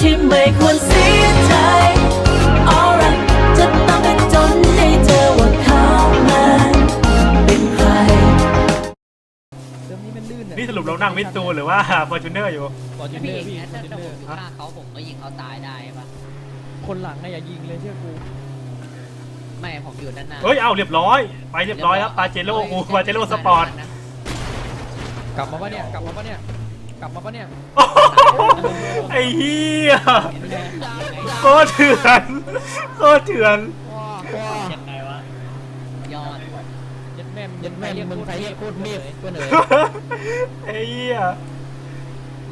ที่ไม่ควรเสียใจ Alright จะต้องให้จนให้เธอว่าเขามันเป็นใครเดิมนี้มันลื่นนี่สรุปเรานั่งมิสซูหรือว่าฟอร์จูเนอร์อยู่ ฟอร์จูเนพี่อร์พี่งั้นฟอถ้าร์จูถ้าเนผอร์มอยู่ข้างเขาผมก็ยิงเขาตายได้ปะคนหลังน่ะอย่ายิงเลยเชื่อกูไม่ผมอยู่ด้านหน้าเฮ้ย เอาเรียบร้อย ไปเรียบร้อยครับปาเจโร่กูปาเจโร่สปอร์ต กลับมาปะเนี่ยกลับมาปะเนี่ย กลับมาปะเนี่ยไอ้เหี้ยโคตรเถื่อนโคตรเถื่อนว้าว้ายังไงวะยอดยัดแม่มยัดแม่มึงใครเรียกโคตรเมฆเพื่อนเอ๋ยไอ้เหี้ย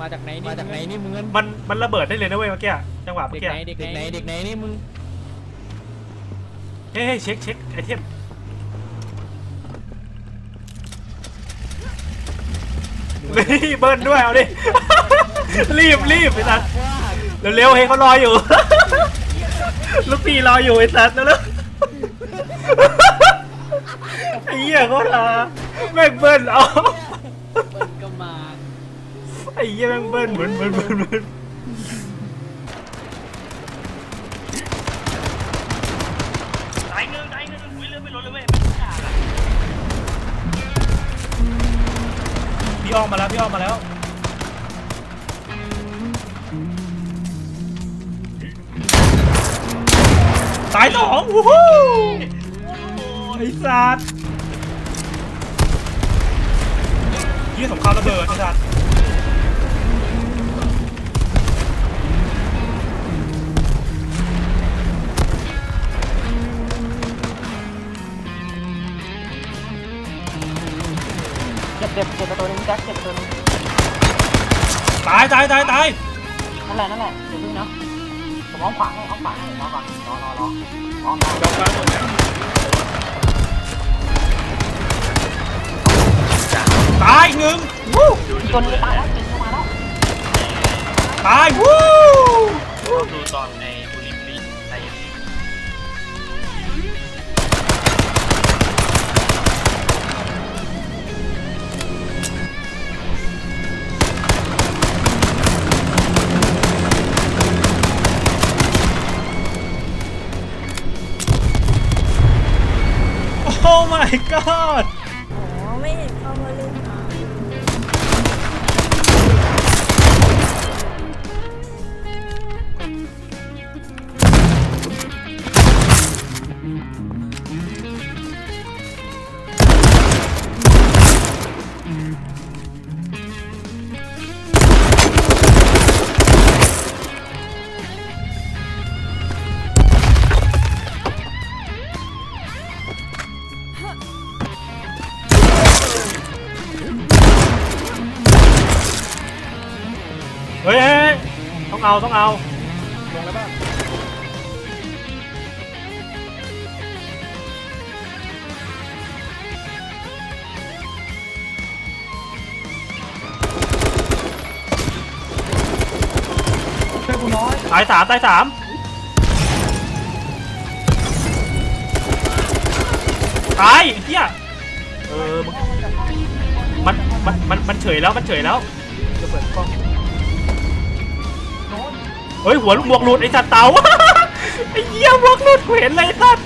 มาจากไหนนี่มาจากไหนนี่มึงเงินมันมันระเบิดได้เลยนะเว้ยเมื่อกี้จังหวะเด็เมื่อกกี้ไหนเด็กไหนเด็กไหนนี่มึงเฮ้ยเฮ้ยเช็คเช็คไอเทม นี่เบิ้ลด้วยเอาดิ รีบรีบไอ้สัสเร็วๆเฮ้ยเขารออยู่ ลูกพี่รออยู่ไอ้สัสนะลูกไอ้เหี้ยเขาลาแม่งเบิ้ลเอาเบิ้ลก็มา ไอ้เหี้ยแม่งเบิ้ลเหมือนเหมือนเหมือน อ้อมมาแล้วพี่อ้อมมาแล้ว ตายสองวู้ฮู้ไอ้สัตว์ยี่สงครามระเบิดไอ้สัตว์ เจ็บเจ็บเจ็บตัวนึงแจ็คเจ็บตัวนึงตายตายตายตายนั่นแหละนั่นแหละเดี๋ยวพึ่งนะผมอ้อมขวาให้อ้อมขวาให้รอก่อนรอรอรออ้อมมาตายหนึ่งวู้อีกตัวนึงจะตายแล้วจริงเข้ามาแล้วตายวู้ดูตอน my god เอา ต้องเอา ลงแล้วป่ะตายสามตายสามตายไอ้เหี้ยเออมึงมันมันมันมันเฉยแล้วมันเฉยแล้ว จะเปิดกล้อง เฮ้ยหัวลูกบวกหลุดไอ้สัตว์เต่า ไอ้เหี้ยบวกหลุดเห็นเลยสัตว์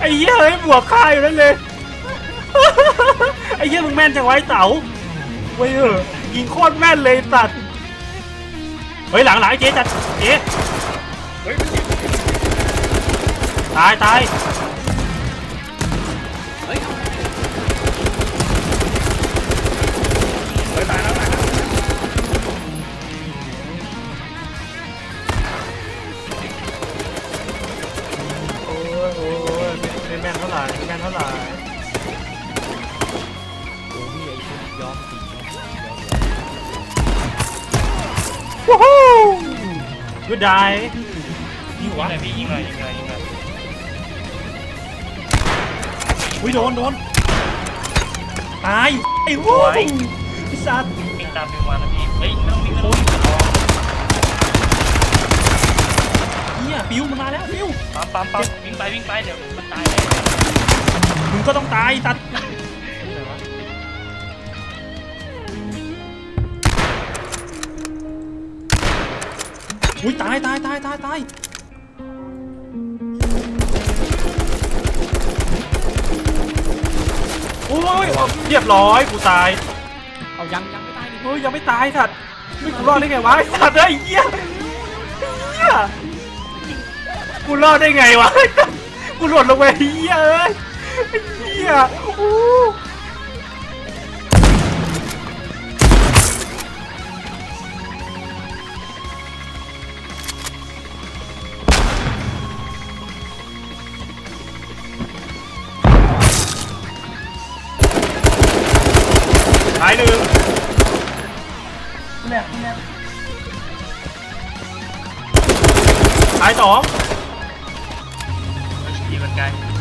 ไอ้เหี้ยเฮ้ยบวกค่าอยู่นั่นเลยไอ้เหี้ยมึงแม่นจังไว้เต๋าเว้ยเออยิงโคตรแม่นเลยสัตว์เฮ้ยหลังหลังไอ้เจ๊จัดเจ๊ตายตาย ร่ไม่แม่นเท่าไหร่โอ้พี่ไอ้ชุดย้อมสีย้อมวู้ฮู้ยูดายยิงยิงวะเลยพี่ยิงเลยยิงเลยยิงเลยอุ้ยโดนโดนตายไอ้วู้ไอ้สัตว์วิ่งตามฟิวมานะพี่เฮ้ยไม่ต้องวิ่งไม่ต้องวิ่งเฮียฟิวมันมาแล้วฟิวปั๊มปั๊มปั๊มวิ่งไปวิ่งไปเดี๋ยวมันตายแน่ ก็ต้องตายสัตว์อุ้ยตายตายตายตายตายโอ้ยเรียบร้อยกูตายเอายังยังไม่ตายดิเฮ้ยยังไม่ตายสัตว์ไม่กูรอดได้ไงวะไอ้สัตว์ไอ้เหี้ยเหี้ยกูรอดได้ไงวะกูหล่นลงไปไอ้เหี้ยเอ้ยไอ้ เหี้ยอู้ตายหนึ่งเนี่ยเนี่ยตายสองไม่ใช่ดีเหมือนกัน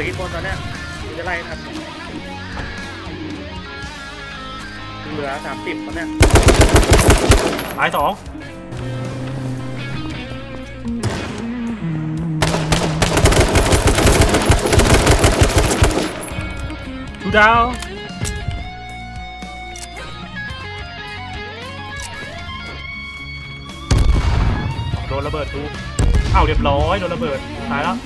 เหลือกี่คนตอนเนี้ยกูจะไล่ทันเหลือสามสิบตอนเนี้ยตายสองดูดาวโดนระเบิดดูอ้าวเรียบร้อยโดนระเบิดตายแล้ว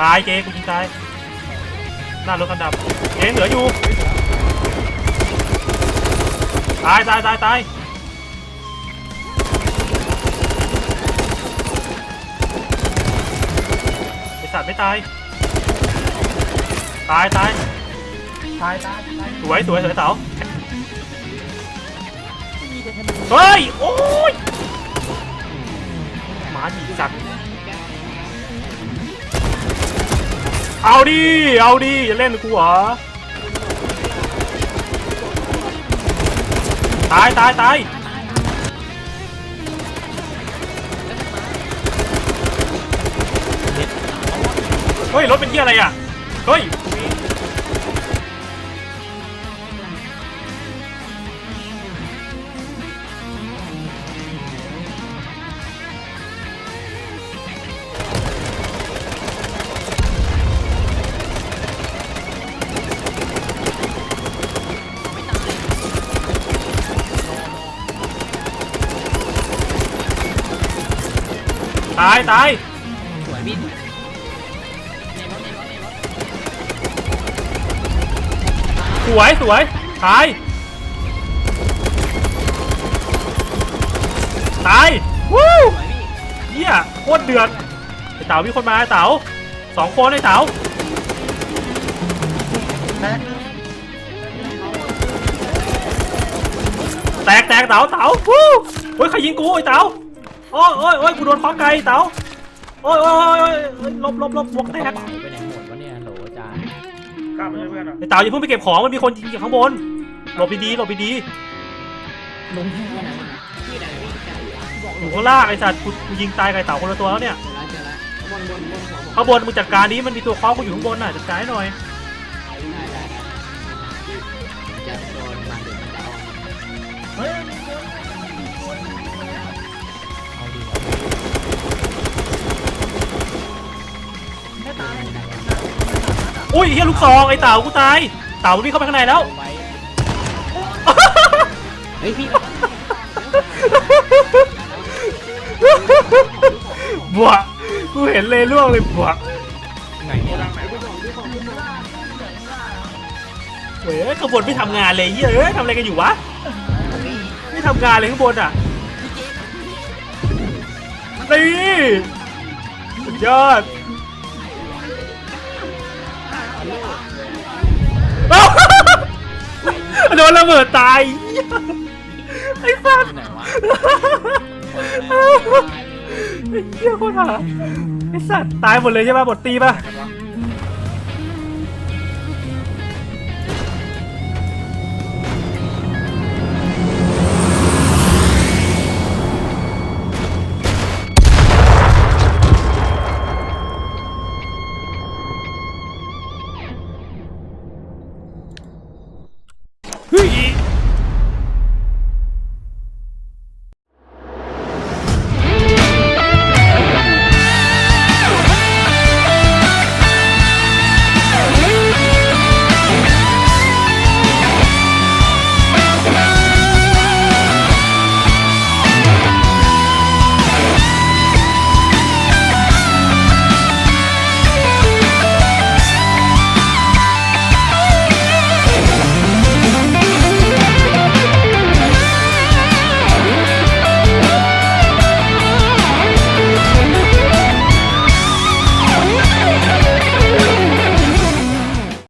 ตายเจกูยิงตายหน้ารถกันดับเจเหลืออยู่ตายตายตายตายไอสัตว์ไม่ตาย ตายตายตายตายตายสวยสวยสวยเสาเฮ้ย โอ้ยหมาหนีสัต เอาดิ เอาดิจะเล่นกูเหรอ ตายตายตายเฮ้ย รถเป็นที่อะไรอะ เฮ้ย ตายตายสวยพี่ในรถในรถในรถสวยสวยตายตายวู้สวยพี่เฮียโคตรเดือดไอเต๋ามีคนมาไอเต๋าสองคนไอเต๋าแตกแตกเต๋าเต๋าวู้เฮ้ยใครยิงกูไอเต๋า อ้ยโอ้ยโอ้ยกูโดนข้อไก่เต๋าโอ้ยโอ้ยโอ้ยโอ้ยโอ้ยลบลบลบวกแตกระกเป๋าไปไหนหมดวะเนี่ยโหลจานกล้ามาช่วยเพื่อนเหรอไอเต๋าอย่าเพิ่งไปเก็บของมันมีคนยิงอยู่ข้างบนหลบดีๆหลบดีลงที่ไหนมาที่ไหนพี่ไก่อะบอกๆอยู่ข้างล่างไอสัตว์กูกูยิงตายไก่เต๋าคนละตัวแล้วเนี่ยเจอแล้วเจอแล้วบนบนบนหัวผมข้างบนมึงจัดการนี้มันมีตัวเคอกูอยู่ข้างบนน่ะจัดการให้หน่อยได้ได้ได้จะโดนมาเดี๋ยวมันจะเอาเฮ้ย อุ้ยเฮียลูกซองไอเต๋ากูตาย เต๋านี่เข้าไปข้างในแล้วเอาไว้เฮ้ยพี่บวกกูเห็นเลยล่วงเลยบวกไหนเนี่ยเฮ้ยข้างบนไม่ทำงานเลยเฮ้ยเอ้ยทำอะไรกันอยู่วะ ไม่ทำงานเลยข้างบนอะนี่สุดยอด โดนระเบิดตาย ไอ้สัสที่ไหนวะไอ้เหี้ยโคตรห่าไอ้สัตว์ตายหมดเลยใช่ป่ะหมดตีป่ะไหนกันวะ